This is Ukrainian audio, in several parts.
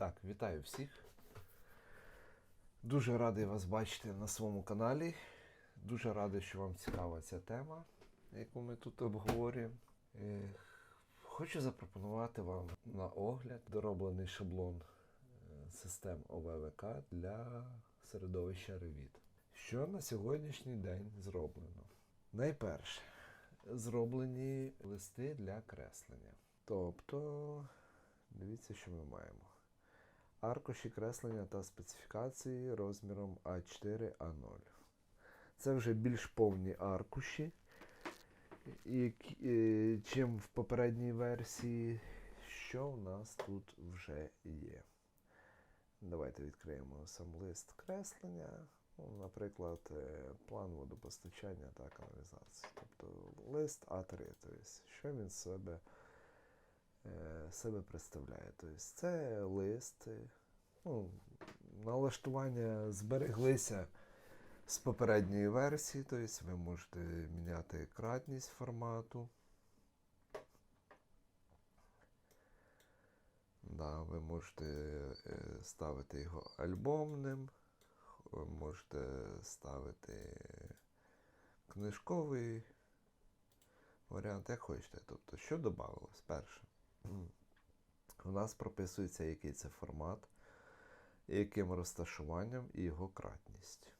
Так, вітаю всіх. Дуже радий вас бачити на своєму каналі. Дуже радий, що вам цікава ця тема, яку ми тут обговорюємо. Е, Хочу запропонувати вам на огляд дороблений шаблон е, систем ОВВК для середовища Revit. Що на сьогоднішній день зроблено? Найперше, зроблені листи для креслення. Тобто, дивіться, що ми маємо. Аркуші креслення та специфікації розміром А4, А0. Це вже більш повні аркуші, е, чим в попередній версії. Що у нас тут вже є? Давайте відкриємо сам лист креслення. Ну, наприклад, е, план водопостачання та каналізації. Тобто лист А3. Тобто, що він себе, е, себе представляє? Тобто, це лист. Ну, налаштування збереглися з попередньої версії, тобто ви можете міняти кратність формату. Да, ви можете е, ставити його альбомним, ви можете ставити книжковий варіант, як хочете. Тобто, що додавалось? Перше. У нас прописується, який це формат, яким розташуванням і його кратність.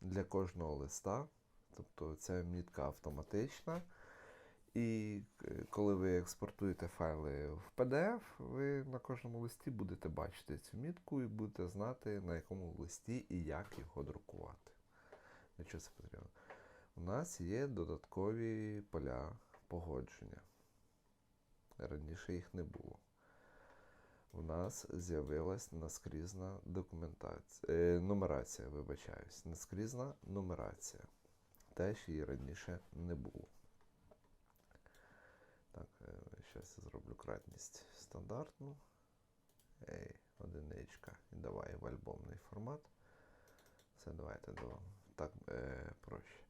Для кожного листа, тобто ця мітка автоматична. І е, коли ви експортуєте файли в PDF, ви на кожному листі будете бачити цю мітку і будете знати, на якому листі і як його друкувати. Для чого це потрібно? У нас є додаткові поля погодження. Раніше їх не було. У нас з'явилась наскрізна документація, е, нумерація, вибачаюсь, наскрізна нумерація. Теж її раніше не було. Так, зараз я зроблю кратність стандартну. Ей, одиничка. І давай в альбомний формат. Все, давайте до так е, проще.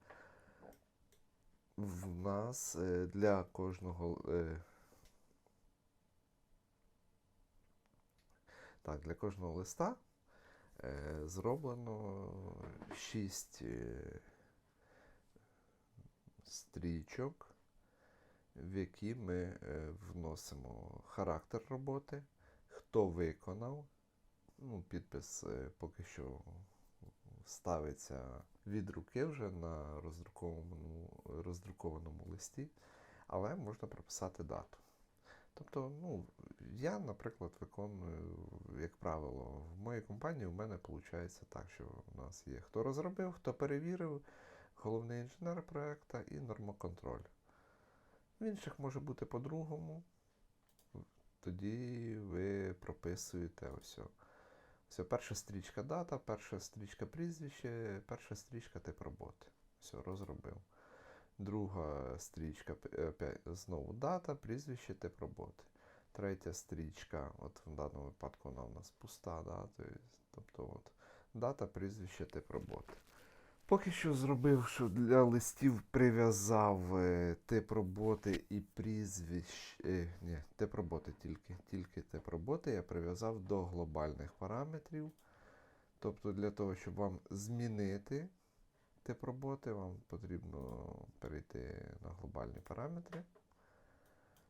В нас е, для кожного. Е, так, для кожного листа е, зроблено 6 е, стрічок в які ми е, вносимо характер роботи, хто виконав. Ну, підпис е, поки що ставиться від руки вже на роздрукованому, роздрукованому листі, але можна прописати дату. Тобто, ну, я, наприклад, виконую, як правило, в моїй компанії у мене виходить так, що у нас є хто розробив, хто перевірив, головний інженер проєкту і нормоконтроль. В інших може бути по-другому. Тоді ви прописуєте ось. Все, перша стрічка дата, перша стрічка прізвище, перша стрічка тип роботи. Все, розробив. Друга стрічка е, знову дата, прізвище, тип роботи. Третя стрічка, от в даному випадку вона у нас пуста, да, тобто от, дата, прізвище, тип роботи. Поки що зробив, що для листів прив'язав е, тип роботи і прізвищ. Е, ні, тип роботи тільки. Тільки тип роботи я прив'язав до глобальних параметрів. Тобто для того, щоб вам змінити тип роботи, вам потрібно перейти на глобальні параметри.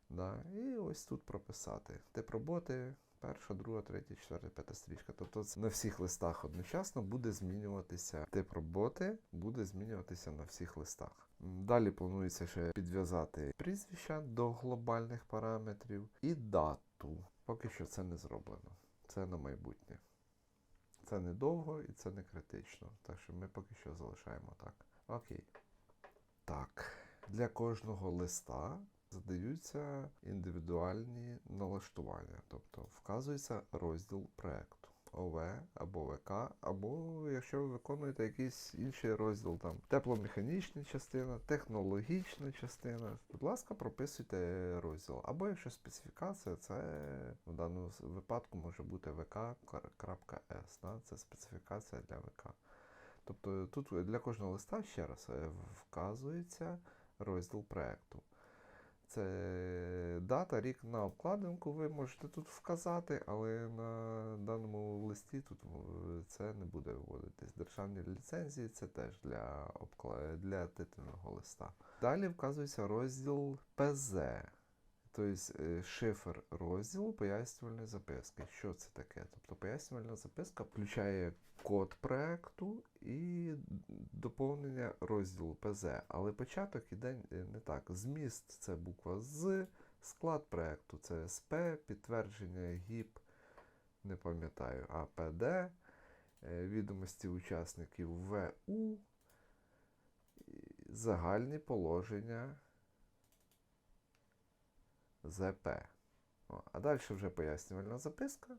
Да, і ось тут прописати тип роботи, перша, друга, третя, четверта, п'ята стрічка. Тобто на всіх листах одночасно буде змінюватися тип роботи, буде змінюватися на всіх листах. Далі планується ще підв'язати прізвища до глобальних параметрів і дату. Поки що це не зроблено. Це на майбутнє. Це не довго і це не критично. Так що ми поки що залишаємо так. Окей. Так, для кожного листа задаються індивідуальні налаштування, тобто вказується розділ проекту. ОВ або ВК, або якщо ви виконуєте якийсь інший розділ, там тепломеханічна частина, технологічна частина, будь ласка, прописуйте розділ. Або якщо специфікація, це в даному випадку може бути vk.s, да? це специфікація для ВК. Тобто тут для кожного листа ще раз е, вказується розділ проекту. Це дата, рік на обкладинку ви можете тут вказати, але на даному листі тут е, це не буде вводитись. Державні ліцензії це теж для, обкла... для титульного листа. Далі вказується розділ ПЗ. Тобто е, шифр розділу пояснювальної записки. Що це таке? Тобто пояснювальна записка включає код проекту і доповнення розділу ПЗ. Але початок іде е, не так. Зміст це буква з, склад проекту це СП, підтвердження ГІП, не пам'ятаю, АПД, е, відомості учасників ВУ, загальні положення ЗП. О, а далі вже пояснювальна записка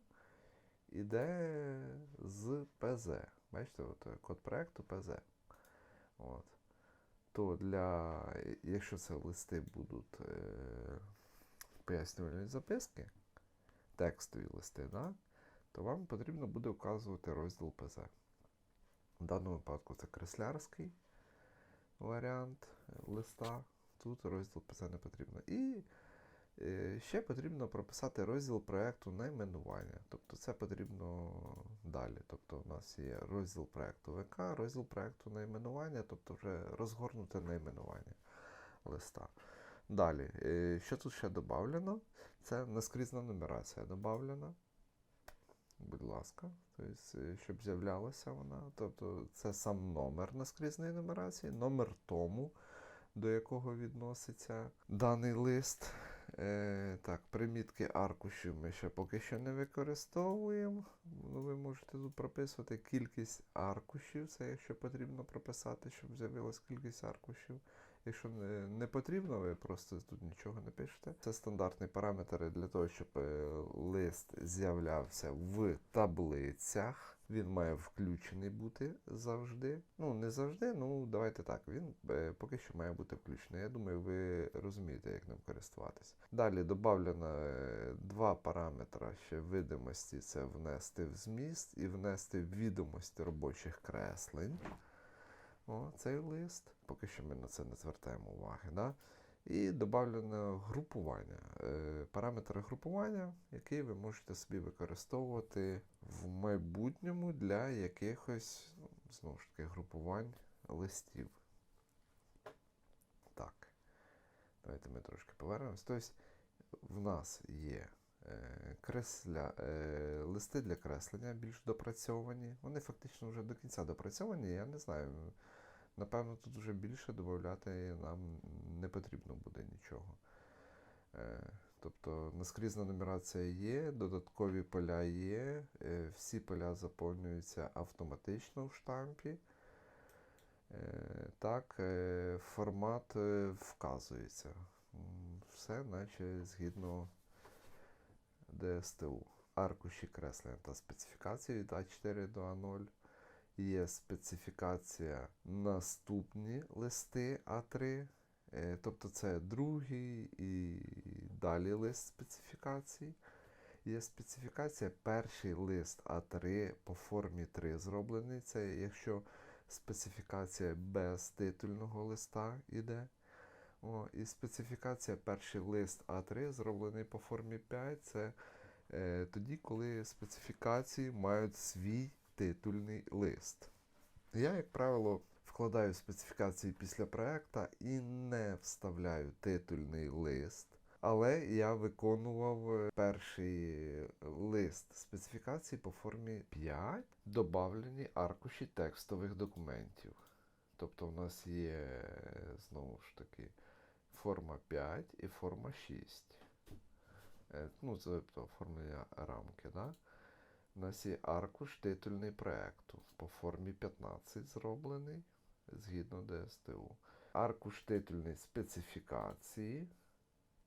іде з ПЗ. Бачите, от, е, код проекту ПЗ. От. То для, якщо це листи будуть е, пояснювальні записки, текстові листи, да, то вам потрібно буде вказувати розділ ПЗ. В даному випадку це креслярський варіант е, листа. Тут розділ ПЗ не потрібно. І Е, Ще потрібно прописати розділ проєкту найменування. Тобто це потрібно далі. Тобто у нас є розділ проєкту ВК, розділ проєкту найменування, тобто вже розгорнуте найменування листа. Далі, е, що тут ще додано? Це наскрізна нумерація додана. Будь ласка, тобто, е, щоб з'являлася вона. Тобто це сам номер наскрізної нумерації, номер тому, до якого відноситься даний лист. Е, так, примітки аркушів ми ще поки що не використовуємо. Ну, ви можете тут прописувати кількість аркушів, це якщо потрібно прописати, щоб з'явилась кількість аркушів. Якщо не, потрібно, ви просто тут нічого не пишете. Це стандартні параметри для того, щоб е, лист з'являвся в таблицях. Він має включений бути завжди. Ну, не завжди, ну давайте так. Він е, поки що має бути включений. Я думаю, ви розумієте, як ним користуватися. Далі додано е, два параметри ще видимості: це внести в зміст і внести в відомості робочих креслень. О, цей лист. Поки що ми на це не звертаємо уваги. Да? І додано групування. Е, Параметри групування, який ви можете собі використовувати в майбутньому для якихось, ну, знову ж таки, групувань листів. Так. Давайте ми трошки повернемось. Тобто, в нас є е, кресля, е, листи для креслення більш допрацьовані. Вони фактично вже до кінця допрацьовані. Я не знаю. Напевно, тут вже більше додати нам не потрібно буде нічого. Е, Тобто наскрізна нумерація є, додаткові поля є, е, всі поля заповнюються автоматично в штампі. Е, Так, формат вказується. Все, наче згідно ДСТУ. Аркуші креслення та специфікації від А4 до А0 є специфікація наступні листи А3. Е, Тобто це другий і далі лист специфікацій. Є специфікація перший лист А3 по формі 3 зроблений. Це якщо специфікація без титульного листа йде. О, і специфікація перший лист А3 зроблений по формі 5. Це е, тоді, коли специфікації мають свій титульний лист. Я, як правило, вкладаю специфікації після проекта і не вставляю титульний лист. Але я виконував перший лист специфікації по формі 5, добавлені аркуші текстових документів. Тобто в нас є знову ж таки форма 5 і форма 6. Е, Ну, це тобто, оформлення рамки. Да? У нас аркуш титульний проекту по формі 15 зроблений згідно ДСТУ. Аркуш титульний специфікації,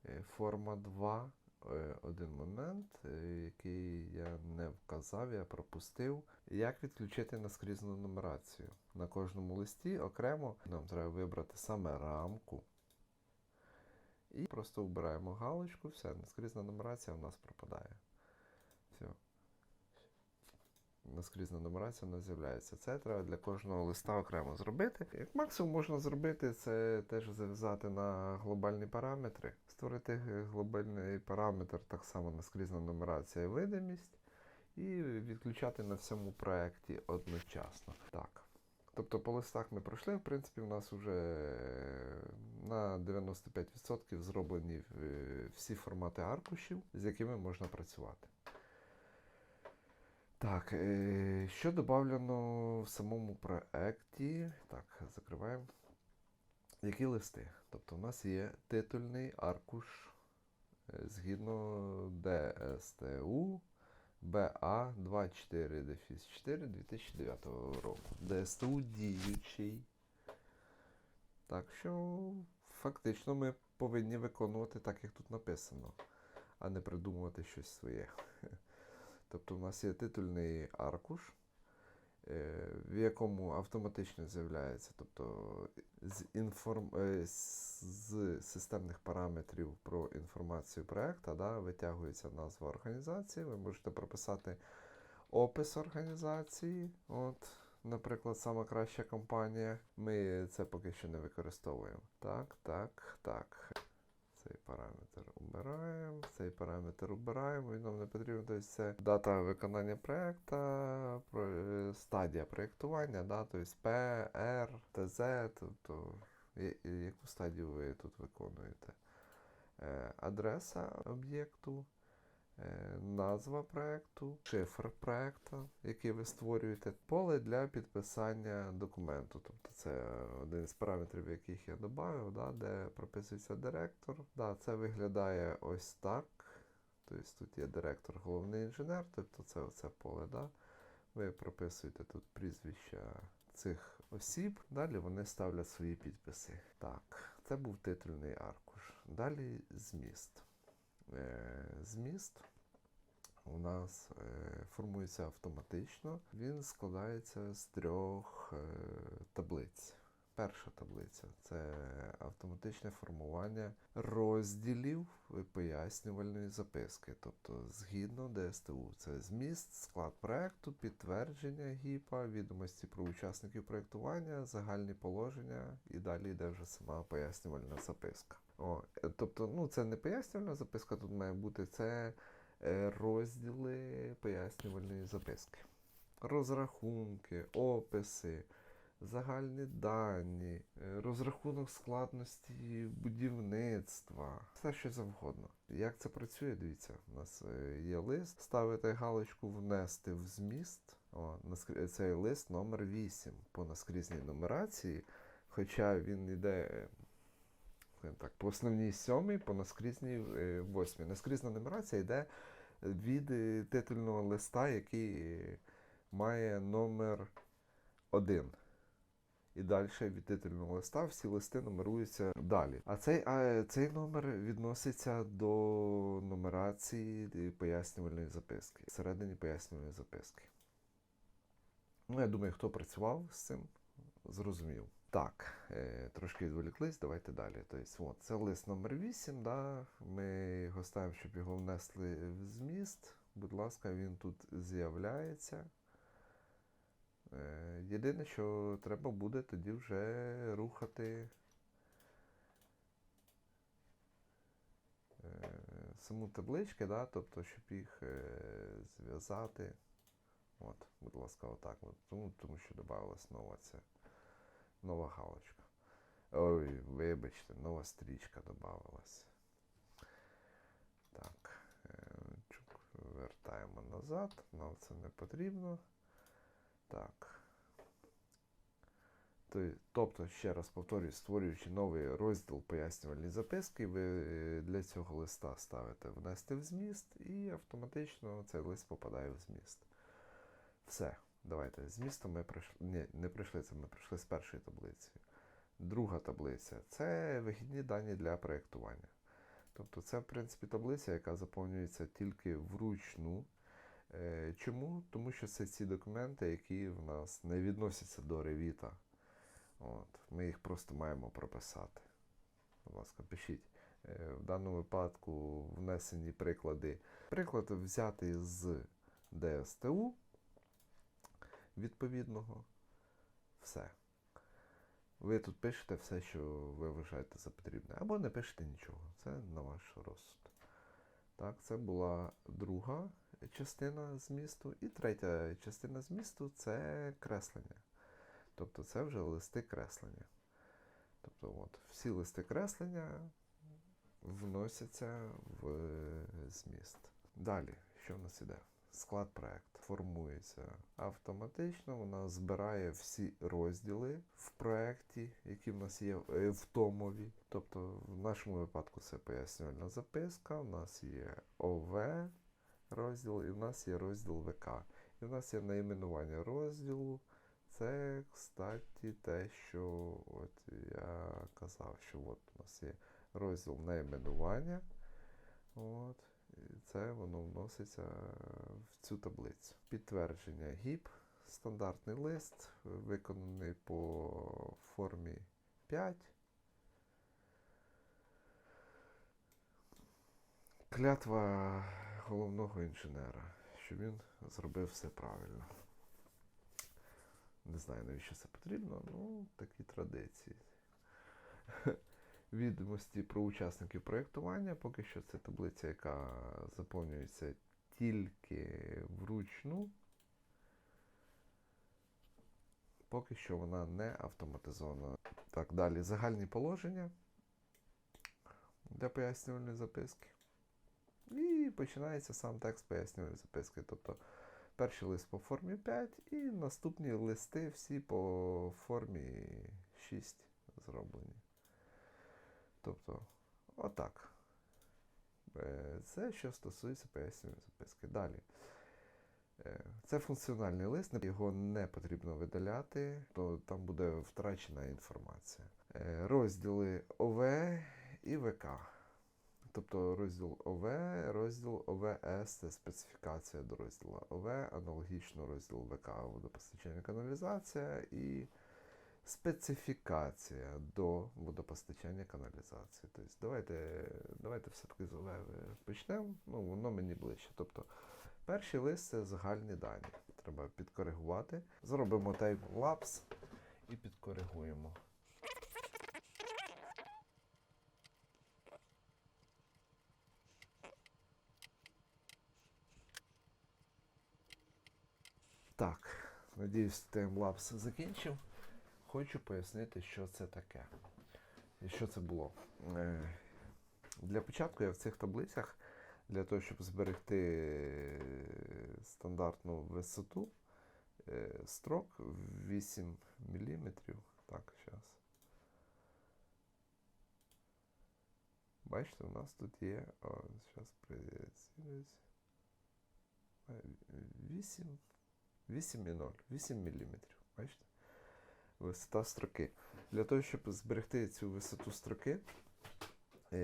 е, форма 2. Е, Один момент, е, який я не вказав, я пропустив. Як відключити наскрізну нумерацію? На кожному листі окремо нам треба вибрати саме рамку. І просто вбираємо галочку, все, наскрізна нумерація в нас пропадає. Все. Наскрізна нумерація не з'являється. Це треба для кожного листа окремо зробити. Як максимум можна зробити, це теж зав'язати на глобальні параметри, створити е, глобальний параметр, так само наскрізна нумерація і видимість, і відключати на всьому проєкті одночасно. Так. Тобто по листах ми пройшли, в принципі, у нас вже на 95% зроблені е, всі формати аркушів, з якими можна працювати. Так, е, що додавлено в самому проєкті? Так, закриваємо. Які листи? Тобто у нас є титульний аркуш е, згідно ДСТУ БА 24 дефіс 4 2009 року. ДСТУ діючий. Так що фактично ми повинні виконувати так, як тут написано, а не придумувати щось своє. Тобто у нас є титульний аркуш, е, в якому автоматично з'являється, тобто з, інформ... е, з системних параметрів про інформацію проєкту да, витягується назва організації. Ви можете прописати опис організації. От, наприклад, сама краща компанія. Ми це поки що не використовуємо. Так, так, так. Цей параметр обираємо, цей параметр обираємо, він нам не потрібен. Тобто це дата виконання проєкту, е, стадія проєктування, да, тобто P, R, TZ, тобто яку стадію ви тут виконуєте. Е, Адреса об'єкту, назва проєкту, шифр проєкту, який ви створюєте, поле для підписання документу. Тобто це один з параметрів, яких я додав, да, де прописується директор. Да, це виглядає ось так. Тобто тут є директор, головний інженер, тобто це оце поле. Да. Ви прописуєте тут прізвища цих осіб, далі вони ставлять свої підписи. Так, це був титульний аркуш. Далі зміст. Е, зміст у нас е, формується автоматично. Він складається з трьох е, таблиць. Перша таблиця це автоматичне формування розділів пояснювальної записки. Тобто, згідно ДСТУ, це зміст, склад проекту, підтвердження ГІПа, відомості про учасників проєктування, загальні положення і далі йде вже сама пояснювальна записка. О, е, тобто, ну це не пояснювальна записка, тут має бути це е, розділи пояснювальної записки. Розрахунки, описи, загальні дані, е, розрахунок складності будівництва, все що завгодно. Як це працює, дивіться, у нас є лист, ставите галочку внести в зміст. О, цей лист номер 8 по наскрізній нумерації, хоча він йде так, по основній сьомій, по наскрізній е, восьмій. Наскрізна нумерація йде від е, титульного листа, який е, має номер 1. І далі від титульного листа всі листи нумеруються далі. А цей, а цей номер відноситься до нумерації е, пояснювальної записки, всередині пояснювальної записки. Ну, я думаю, хто працював з цим, зрозумів. Так, е, трошки відволіклись, давайте далі. Тобто, от, це лист номер 8, да, ми його ставимо, щоб його внесли в зміст. Будь ласка, він тут з'являється. Е, Єдине, що треба буде тоді вже рухати е, саму таблички, да, тобто, щоб їх зв'язати. От, будь ласка, отак. От, тому, тому що додавалась нова ця нова галочка. Ой, вибачте, нова стрічка додавалась. Так, е, вертаємо назад, нам це не потрібно. Так. Тобто, ще раз повторюю, створюючи новий розділ пояснювальні записки, ви е, для цього листа ставите внести в зміст і автоматично цей лист попадає в зміст. Все. Давайте. З містом ми пройшли. Ні, не пройшли це, ми пройшли з першої таблиці. Друга таблиця це вихідні дані для проєктування. Тобто це, в принципі, таблиця, яка заповнюється тільки вручну. Е, Чому? Тому що це ці документи, які в нас не відносяться до Revit. От, ми їх просто маємо прописати. Будь ласка, пишіть. Е, В даному випадку внесені приклади. Приклад взятий з DSTU. Відповідного. Все. Ви тут пишете все, що ви вважаєте за потрібне. Або не пишете нічого. Це на ваш розсуд. Так, це була друга частина змісту. І третя частина змісту це креслення. Тобто це вже листи креслення. Тобто, от, всі листи креслення вносяться в зміст. Далі, що в нас іде? Склад проекту формується автоматично, вона збирає всі розділи в проєкті, які в нас є е, в томові. Тобто, в нашому випадку це пояснювальна записка, у нас є ОВ розділ, і в нас є розділ ВК. І в нас є найменування розділу. Це, кстати, те, що от я казав, що от у нас є розділ найменування. От, це воно вноситься в цю таблицю. Підтвердження ГІП, стандартний лист, виконаний по формі 5. Клятва головного інженера, що він зробив все правильно. Не знаю, навіщо це потрібно, ну такі традиції. Відомості про учасників проєктування. Поки що це таблиця, яка заповнюється тільки вручну. Поки що вона не автоматизована. Так, далі загальні положення для пояснювальної записки. І починається сам текст пояснювальної записки. Тобто перший лист по формі 5 і наступні листи всі по формі 6 зроблені. Тобто, отак. Е, Це що стосується пояснювальної записки. Далі. Е, Це функціональний лист, його не потрібно видаляти, то там буде втрачена інформація. Е, Розділи ОВ і ВК. Тобто розділ ОВ, розділ ОВС це специфікація до розділу ОВ, аналогічно розділ ВК водопостачання каналізація і специфікація до водопостачання каналізації. Тобто давайте, давайте все-таки з ОВ почнемо, ну воно мені ближче. Тобто перший лист це загальні дані. Треба підкоригувати. Зробимо таймлапс і підкоригуємо. Так, надіюсь, таймлапс закінчив. Хочу пояснити, що це таке. І що це було. Е, Для початку я в цих таблицях, для того, щоб зберегти стандартну висоту, е, строк 8 мм. Так, зараз. Бачите, у нас тут є. О, зараз прицілюсь. 8 8,0, 8 мм. Бачите? Висота строки. Для того, щоб зберегти цю висоту строки, е,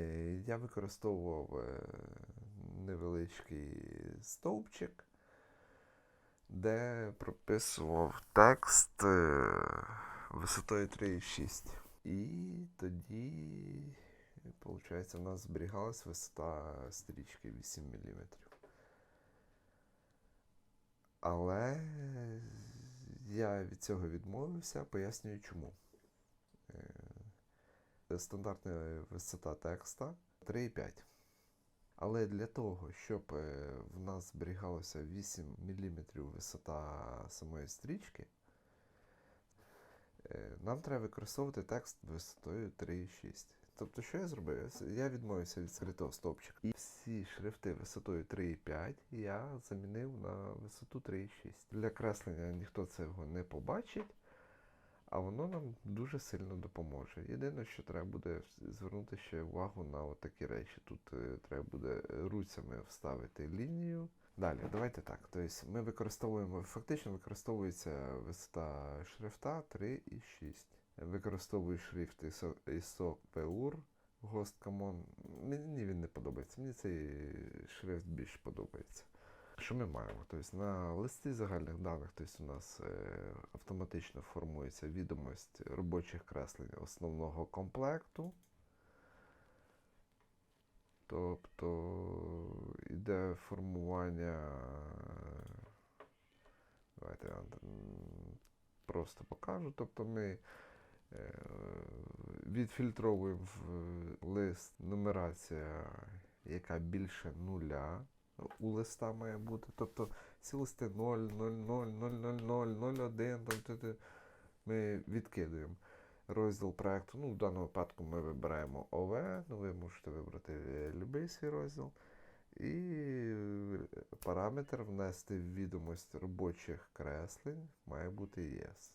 я використовував е, невеличкий стовпчик, де прописував текст е, висотою 3,6. І тоді, виходить, у нас зберігалась висота стрічки 8 мм. Але я від цього відмовився, пояснюю чому. Е, Стандартна висота текста 3,5. Але для того, щоб е, в нас зберігалося 8 мм висота самої стрічки, е, нам треба використовувати текст висотою 3,6. Тобто, що я зробив? Я відмовився від скритого стовпчика. І всі шрифти висотою 3,5 я замінив на висоту 3,6. Для креслення ніхто цього не побачить, а воно нам дуже сильно допоможе. Єдине, що треба буде звернути ще увагу на такі речі. Тут е, треба буде руцями вставити лінію. Далі, давайте так. Тобто ми використовуємо, фактично використовується висота шрифта 3,6 використовую шрифт ISO PUR Common. Мені він не подобається. Мені цей шрифт більш подобається. Що ми маємо? Тобто На листі загальних даних тобто у нас е, автоматично формується відомість робочих креслень основного комплекту. Тобто йде формування давайте я просто покажу. Тобто ми відфільтровуємо в лист нумерація, яка більше нуля у листа має бути. Тобто ці листи 0, 0, 0, 0, 0, 0, 0, 1, там, т- т- ми відкидуємо розділ проекту. Ну, в даному випадку ми вибираємо ОВ, ну ви можете вибрати е, будь-який свій розділ. І е, параметр внести в відомість робочих креслень має бути yes.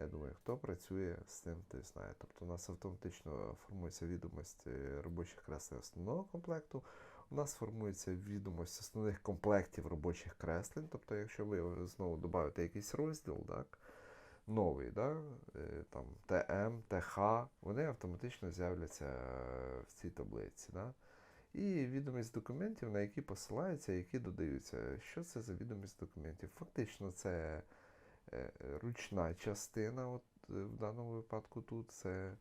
Я думаю, хто працює з цим, той знає. Тобто у нас автоматично формується відомість робочих креслень основного комплекту. У нас формується відомість основних комплектів робочих креслень. Тобто, якщо ви знову додаєте якийсь розділ, так, новий, да, е, там ТМ, ТХ, вони автоматично з'являться е, в цій таблиці. Да. І відомість документів, на які посилаються, які додаються. Що це за відомість документів? Фактично, це ручна частина, от е, в даному випадку тут це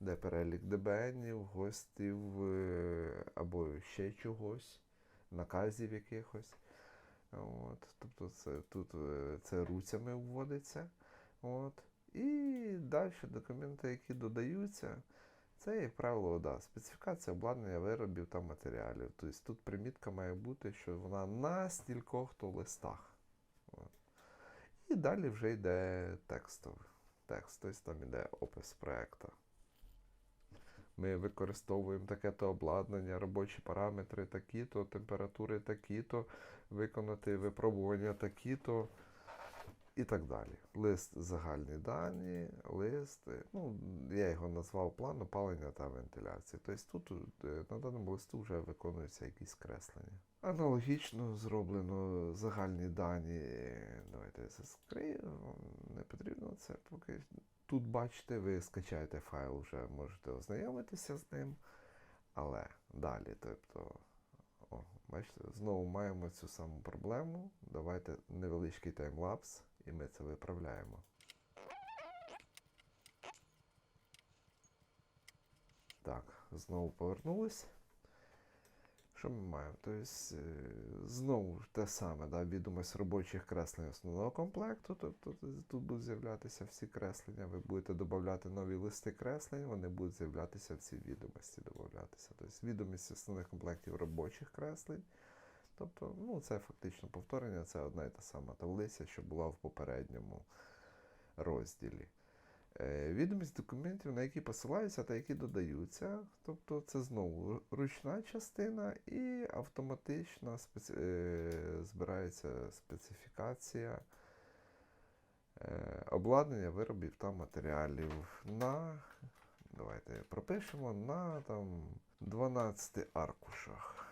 де перелік ДБНів, гостів е, або ще чогось, наказів якихось. От, тобто це, тут е, це руцями вводиться. От. І далі документи, які додаються, це, як правило, да, специфікація обладнання виробів та матеріалів. Тобто тут примітка має бути, що вона на стількох то листах. І далі вже йде текстовий текст, тобто там йде опис проєкту. Ми використовуємо таке-то обладнання, робочі параметри такі-то, температури такі-то, виконати випробування такі-то і так далі. Лист загальні дані, лист, ну, я його назвав план опалення та вентиляції. Тобто тут е, на даному листу вже виконуються якісь креслення. Аналогічно зроблено загальні дані. Давайте я це скрию, не потрібно це поки. Тут бачите, ви скачаєте файл, вже можете ознайомитися з ним. Але далі, тобто, о, бачите, знову маємо цю саму проблему. Давайте невеличкий таймлапс, і ми це виправляємо. Так, знову повернулись. Що ми маємо? Тобто, е, знову те саме, да, відомість робочих креслень основного комплекту. Тобто тут будуть з'являтися всі креслення, ви будете додавати нові листи креслень, вони будуть з'являтися в цій відомості додаватися. Тобто відомість основних комплектів робочих креслень. Тобто, ну, це фактично повторення, це одна і та сама таблиця, що була в попередньому розділі. Е, Відомість документів, на які посилаються та які додаються. Тобто це знову ручна частина і автоматично спеці... е, збирається специфікація е, обладнання виробів та матеріалів на. Давайте пропишемо на там 12 аркушах.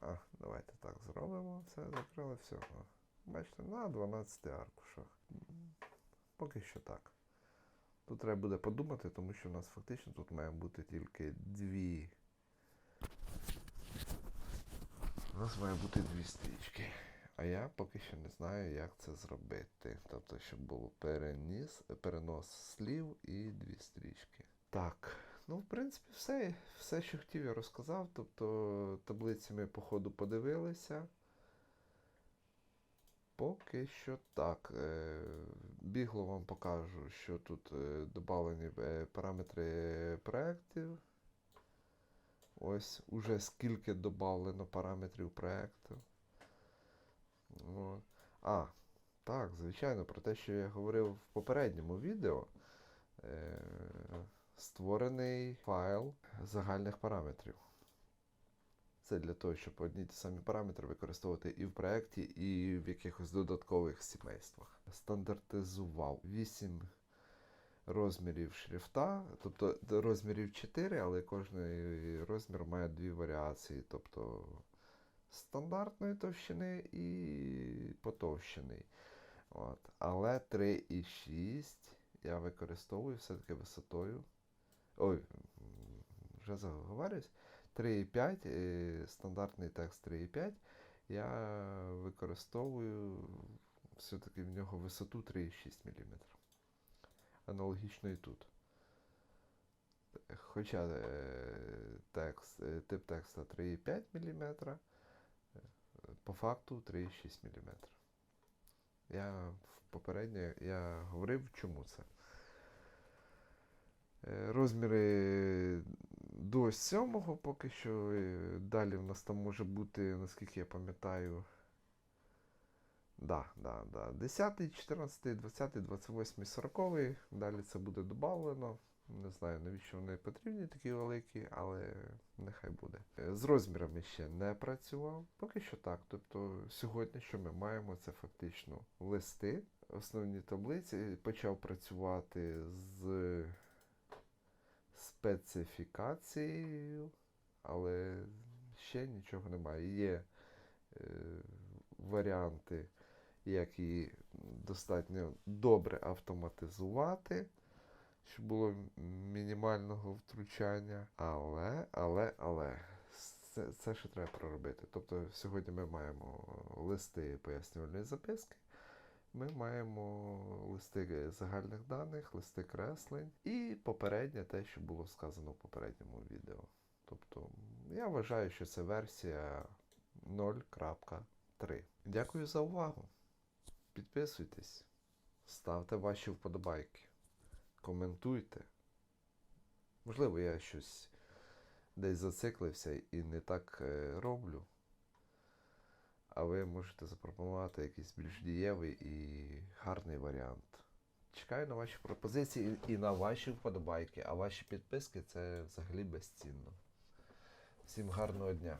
А, давайте так зробимо. Все, закрили все. О, Бачите, на 12 аркушах. Поки що так. Тут треба буде подумати, тому що у нас фактично тут має бути тільки дві. У нас має бути дві стрічки. А я поки що не знаю, як це зробити. Тобто, щоб було переніс, перенос слів і дві стрічки. Так, ну, в принципі, все, все, що хотів, я розказав. Тобто, таблиці ми по ходу подивилися. Поки що так. Е, Бігло вам покажу, що тут е, додавлені е, параметри проєктів. Ось уже скільки додавлено параметрів проєкту. А, так, звичайно, про те, що я говорив в попередньому відео. Створений файл загальних параметрів. Це для того, щоб одні ті самі параметри використовувати і в проєкті, і в якихось додаткових сімействах. Стандартизував 8 розмірів шрифта, тобто розмірів 4, але кожний розмір має дві варіації, тобто стандартної товщини і потовщений. От. Але 3,6 я використовую все-таки висотою. Ой, вже заговорюсь. 3,5, е, стандартний текст 3,5. Я використовую все-таки в нього висоту 3,6 мм. Аналогічно і тут. Хоча е, текст, е, тип текста 3,5 мм, по факту 3,6 мм. Я попередньо я говорив, чому це. Е, Розміри до 7 поки що. е, Далі в нас там може бути, наскільки я пам'ятаю. Да, да, да. 10, 14, 20, 28, 40. Далі це буде додавлено. Не знаю, навіщо вони потрібні такі великі, але нехай буде. Е, З розмірами ще не працював. Поки що так. Тобто сьогодні, що ми маємо, це фактично листи, основні таблиці. Почав працювати з специфікацією, але ще нічого немає. Є е, варіанти, як її достатньо добре автоматизувати, щоб було мінімального втручання. Але, але, але. Це, це ще треба проробити. Тобто сьогодні ми маємо листи пояснювальної записки, ми маємо листи загальних даних, листи креслень і попереднє те, що було сказано в попередньому відео. Тобто, я вважаю, що це версія 0.3. Дякую за увагу. Підписуйтесь, ставте ваші вподобайки, коментуйте. Можливо, я щось десь зациклився і не так е, роблю. А ви можете запропонувати якийсь більш дієвий і гарний варіант. Чекаю на ваші пропозиції і на ваші вподобайки, а ваші підписки це взагалі безцінно. Всім гарного дня!